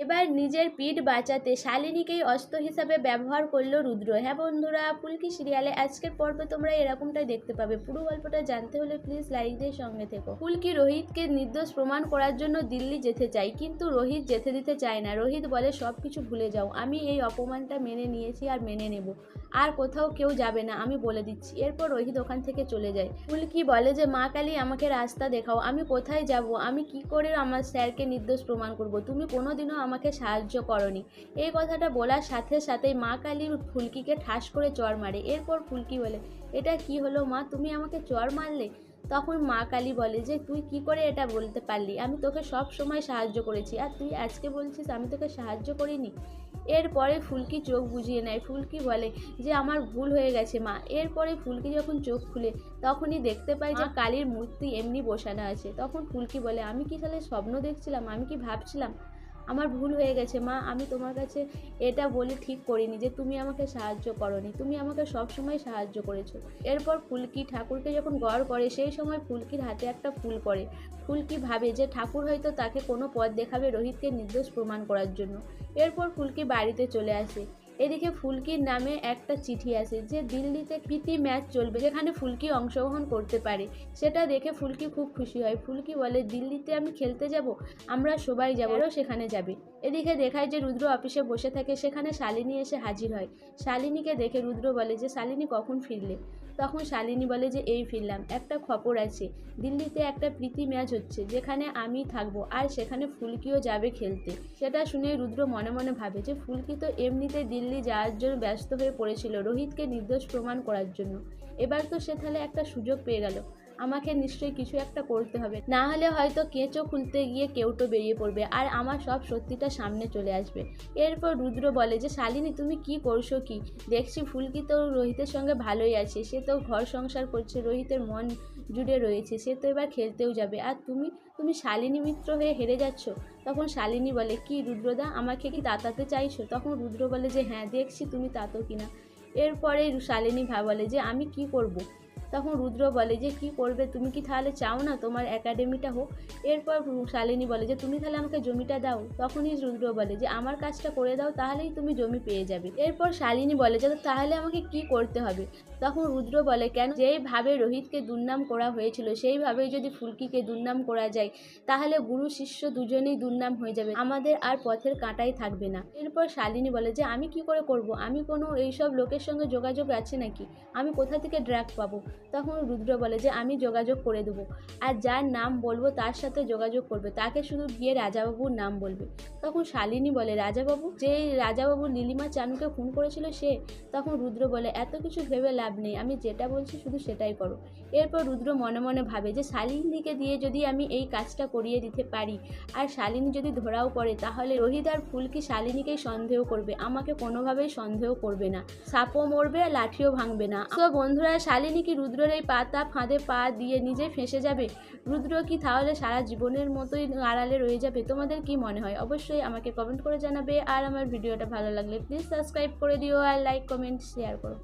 এবার নিজের পিঠ বাঁচাতে শালিনীকেই অস্ত্র হিসাবে ব্যবহার করল রুদ্র। হ্যাঁ বন্ধুরা ফুলকি সিরিয়ালে আজকের পর্বে তোমরা এরকমটাই দেখতে পাবে। পুরো গল্পটা জানতে হলে প্লিজ লাইক দিয়ে সঙ্গে থেকো। পুলকি রোহিতকে নির্দোষ প্রমাণ করার জন্য দিল্লি যেতে চাই কিন্তু রোহিত যেতে দিতে চায় না। রোহিত বলে সব কিছু ভুলে যাও। আমি এই অপমানটা মেনে নিয়েছি আর মেনে নেব। আর কোথাও কেউ যাবে না, আমি বলে দিচ্ছি। এরপর রোহিত দোকান থেকে চলে যায়। ফুলকি বলে যে, মা কালী, আমাকে রাস্তা দেখাও। আমি কোথায় যাব? আমি কি করে আমার স্যারকে নির্দোষ প্রমাণ করব? তুমি কোনোদিনও আমাকে সাহায্য করনি। এই কথাটা বলার সাথে সাথেই মা কালী ফুলকিকে ঠাস করে চর মারে। এরপর ফুলকি বলে, এটা কি হলো মা? তুমি আমাকে চর মারলে? তখন মা কালী বলে যে তুই কি করে এটা বলতে পারলি? আমি তোকে সব সময় সাহায্য করেছি। আর তুই আজকে বলছিস আমি তোকে সাহায্য করিনি? এরপরে ফুলকি চোখ বুঝিয়ে নেয়। ফুলকি বলে যে আমার ভুল হয়ে গেছে মা। এরপরে ফুলকি যখন চোখ খুলে তখনই দেখতে পাই যে কালীর মূর্তি এমনি বসানো আছে। তখন ফুলকি বলে আমি কি তাহলে স্বপ্ন দেখছিলাম? আমি কি ভাবছিলাম আমার ভুল হয়ে গেছে, মা, আমি তোমার কাছে এটা বলে ঠিক করিনি যে তুমি আমাকে সাহায্য করনি, তুমি আমাকে সবসময় সাহায্য করেছ। এরপর ফুলকি ঠাকুরকে যখন গড় করে, সেই সময় ফুলকির হাতে একটা ফুল পড়ে। ফুলকি ভাবে যে ঠাকুর হয়তো তাকে কোনো পথ দেখাবে রোহিতকে নির্দোষ প্রমাণ করার জন্য। এরপর ফুলকি বাড়িতে চলে আসে। এদিকে ফুলকির নামে একটা চিঠি আসে যে দিল্লিতে প্রীতি ম্যাচ চলবে, যেখানে ফুলকি অংশগ্রহণ করতে পারে। সেটা দেখে ফুলকি খুব খুশি হয়। ফুলকি বলে, দিল্লিতে আমি খেলতে যাব? আমরা সবাই যাব। সেখানে যাবে। এদিকে দেখায় যে রুদ্র অফিসে বসে থাকে, সেখানে শালিনী এসে হাজির হয়। শালিনীকে দেখে রুদ্র বলে যে, শালিনী কখন ফিরলে? তখন শালিনী বলে যে, এই ফিরলাম। একটা খবর আছে। দিল্লিতে একটা প্রীতি ম্যাচ হচ্ছে, যেখানে আমি থাকব আর সেখানে ফুলকিও যাবে খেলতে। সেটা শুনে রুদ্র মনে মনে ভাবে যে, ফুলকি তো এমনিতে দিল্লি যাওয়ার জন্য ব্যস্ত হয়ে পড়েছিল রোহিতকে নির্দোষ প্রমাণ করার জন্য। এবার তো সে তাহলে একটা সুযোগ পেয়ে গেল। আমাকে নিশ্চয়ই কিছু একটা করতে হবে। না হলে হয়তো কেঁচো খুলতে গিয়ে কেউটো বেরিয়ে পড়বে আর আমার সব সত্যিটা সামনে চলে আসবে। এরপর রুদ্র বলে যে, শালিনী, তুমি কি করছ কি? দেখছি ফুলকি তো রোহিতের সঙ্গে ভালোই আছে। সে তো ঘর সংসার করছে, রোহিতের মন জুড়ে রয়েছে। সে তো এবার খেলতেও যাবে। আর তুমি তুমি শালিনী মিত্র হয়ে হেরে যাচ্ছ? তখন শালিনী বলে, কি রুদ্রদা, আমাকে কি তাতাতে চাইছো? তখন রুদ্র বলে যে হ্যাঁ দেখছি তুমি তাতো কিনা। এরপরে শালিনী ভা বলে যে, আমি কি করব। তখন রুদ্র বলে যে, কি করবে? তুমি কি তাহলে চাও না তোমার একাডেমিটা হোক? এরপর শালিনী বলে যে, তুমি তাহলে আমাকে জমিটা দাও। তখনই রুদ্র বলে যে, আমার কাজটা করে দাও, তাহলেই তুমি জমি পেয়ে যাবে। এরপর শালিনী বলে যে, তাহলে আমাকে কি করতে হবে? তখন রুদ্র বলে, কেন? যেইভাবে রোহিতকে দুর্নাম করা হয়েছিল সেইভাবেই যদি ফুলকিকে দুর্নাম করা যায়, তাহলে গুরু শিষ্য দুজনেই দুর্নাম হয়ে যাবে। আমাদের আর পথের কাঁটাই থাকবে না। এরপর শালিনী বলে, যে আমি কি করে করব? আমি কোনো এইসব লোকের সঙ্গে যোগাযোগ আছে নাকি? আমি কোথা থেকে ড্রাগ পাবো? তখন রুদ্র বলে, যে আমি যোগাযোগ করে দেবো। আর যার নাম বলব, তার সাথে যোগাযোগ করবে। তাকে শুধু গিয়ে রাজাবাবুর নাম বলবে। তখন শালিনী বলে, রাজাবাবু যে রাজাবাবু নীলিমা চানুকে খুন করেছিল সে? তখন রুদ্র বলে, এত কিছু ভেবে লাভ নেই। আমি যেটা বলছি শুধু সেটাই করো। এরপর রুদ্র মনে মনে ভাবে যে শালিনীকে দিয়ে যদি আমি এই কাজটা করিয়ে দিতে পারি, আর শালিনী যদি ধরাও পড়ে, তাহলে রোহিত আর ফুলকি শালিনীকেই সন্দেহ করবে? আমাকে কোনোভাবেই সন্দেহ করবে না। সাপও মরবে আর লাঠিও ভাঙবে না। তো বন্ধুরা, শালিনী কি রুদ্রের এই পাতা ফাঁদে পা দিয়ে নিজে ফেঁসে যাবে? রুদ্র কি তাহলে সারা জীবনের মতোই আড়ালে রয়ে যাবে? তোমাদের কি মনে হয়? অবশ্যই আমাকে কমেন্ট করে জানাবে। আর আমার ভিডিওটা ভালো লাগলে প্লিজ সাবস্ক্রাইব করে দিও আর লাইক কমেন্ট শেয়ার করো।